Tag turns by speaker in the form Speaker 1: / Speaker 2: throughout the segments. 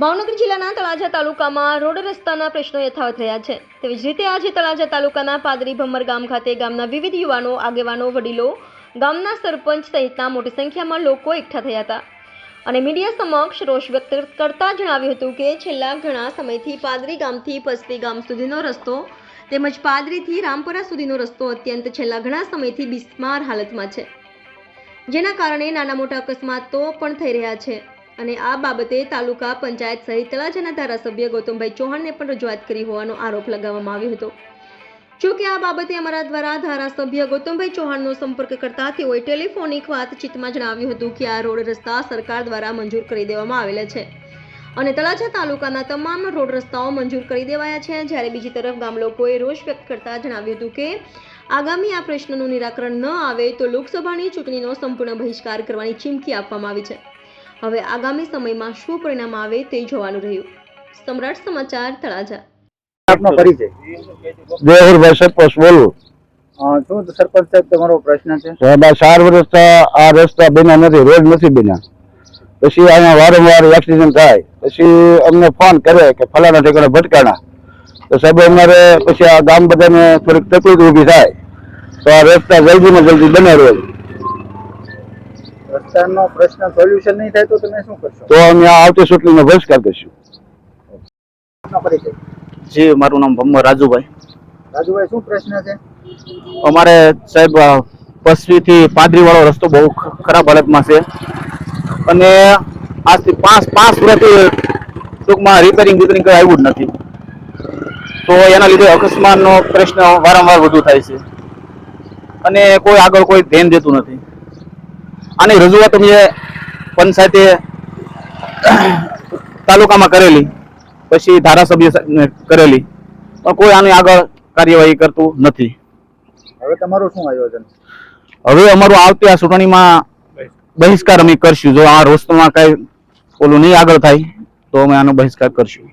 Speaker 1: ભાવનગર જિલ્લાના તળાજા તાલુકામાં રોડ રસ્તાના પ્રશ્નો યથાવત રહ્યા છે. તેવી જ રીતે આજે તળાજા તાલુકાના પાદરી ભમર ગામ ખાતે ગામના વિવિધ યુવાનો, આગેવાનો, વડીલો, ગામના સરપંચ સહિતના મોટી સંખ્યામાં લોકો એકઠા થયા હતા. અને મીડિયા સમક્ષ રોષ વ્યક્ત કરતા જણાવ્યું હતું કે છેલ્લા ઘણા સમયથી પાદરી ગામથી પસરી ગામ સુધીનો રસ્તો તેમજ પાદરીથી રામપરા સુધીનો રસ્તો અત્યંત છેલ્લા ઘણા સમયથી બિસ્માર હાલતમાં છે. જેના કારણે નાના મોટા અકસ્માતો પણ થઈ રહ્યા છે અને આ બાબતે તાલુકા પંચાયત સહિત તળાજાના ધારાસભ્ય ગૌતમભાઈ ચૌહાણને પણ રજૂઆત કરી હોવાનો આરોપ લગાવવામાં આવ્યો હતો. જો કે આ બાબતે અમારા દ્વારા ધારાસભ્ય ગૌતમભાઈ ચૌહાણનો સંપર્ક કરતા તેઓએ ટેલિફોનિક વાતચીતમાં જણાવ્યું હતું કે આ રોડ રસ્તા સરકાર દ્વારા મંજૂર કરી દેવામાં આવેલા છે. અને તળાજા તાલુકાના તમામ રોડ રસ્તાઓ મંજૂર કરી દેવાયા છે. જ્યારે બીજી તરફ ગામ લોકોએ રોષ વ્યક્ત કરતા જણાવ્યું હતું કે આગામી આ પ્રશ્નનું નિરાકરણ ન આવે તો લોકસભાની ચૂંટણીનો સંપૂર્ણ બહિષ્કાર કરવાની ચીમકી આપવામાં આવી છે. હવે આગામી સમયમાં શું પરિણામ આવે તે જોવાનું રહ્યું. સમ્રાટ સમાચાર તળાજા.
Speaker 2: આપનો પરિચય.
Speaker 3: દેવરભાઈ સરપંચ બોલું.
Speaker 2: શું સરપંચ સાહેબ તમારો પ્રશ્ન છે?
Speaker 3: સાહેબ આ ચાર રસ્તા આ રસ્તા બન્યા નથી રોડ નથી બન્યા. પછી અહીંયા વારંવાર એક્સિડન્ટ થાય. પછી અમને ફોન કરે કે ફલાણા ઠેકાણે ભટકાણા. તો સાહેબ અમારે પછી આ ગામ બધાને થોડીક તકલીફ ઊભી થાય. તો આ રસ્તા જલ્દીમાં જલ્દી બને રોજ
Speaker 2: રસ્તાનો પ્રશ્ન સોલ્યુશન નહીં થાય તો તમે શું કરશો?
Speaker 3: તો અમે આ આવતી ચૂંટણીનો બહિષ્કાર કરીશું.
Speaker 2: પરિચય.
Speaker 4: જી મારું નામ ભમ્મર રાજુભાઈ.
Speaker 2: રાજુભાઈ શું પ્રશ્ન છે?
Speaker 4: અમારે સાહેબ પસવી થી પાદરી રસ્તો બહુ ખરાબ હાલતમાં છે. અને આજથી પાંચ પાંચ વર્ષથી ટૂંકમાં રિપેરિંગ રિપેરિંગ કંઈ આવ્યું જ નથી. તો એના લીધે અકસ્માતનો પ્રશ્ન વારંવાર વધુ થાય છે. અને કોઈ આગળ કોઈ ધ્યાન દેતું નથી. આની રજૂઆત અમે પંચાયતે તાલુકામાં કરેલી. પછી ધારાસભ્ય કરેલી. પણ કોઈ આની આગળ કાર્યવાહી કરતું નથી.
Speaker 2: હવે તમારું શું આયોજન?
Speaker 4: હવે અમારું આવતી આ ચૂંટણીમાં બહિષ્કાર અમે કરશું. જો આ રસ્તોમાં કઈ ઓલું નહીં આગળ થાય તો અમે આનો બહિષ્કાર કરશું.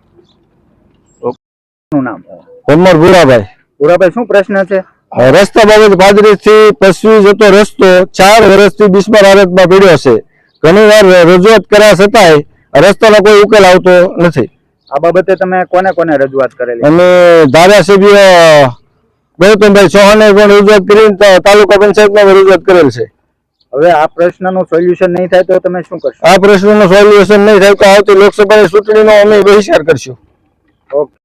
Speaker 2: શું નામ?
Speaker 3: ભમર ભૂરાભાઈ.
Speaker 2: પુરાભાઈ શું પ્રશ્ન છે?
Speaker 3: રસ્તા બાબત પાદરી થી પશ્ચિમ જતો રસ્તો ચાર વર્ષથી બિસ્માર હાલતમાં પડ્યો છે. ઘણી વાર રજૂઆત કર્યા છતાંય રસ્તાનો કોઈ ઉકેલ આવતો નથી.
Speaker 2: આ બાબતે તમે કોને કોને રજૂઆત કરેલી?
Speaker 3: અમે ધારાસભ્ય ગૌતમભાઈ ચૌહાણે પણ રજૂઆત કરીને તાલુકા પંચાયતમાં રજૂઆત કરેલ છે.
Speaker 2: હવે આ પ્રશ્નનું સોલ્યુશન નહીં થાય તો તમે શું કરશો?
Speaker 3: આ પ્રશ્નનું સોલ્યુશન નહીં થાય તો આવતી લોકસભાની ચૂંટણીનો અમે બહિષ્કાર કરશું.
Speaker 2: ઓકે.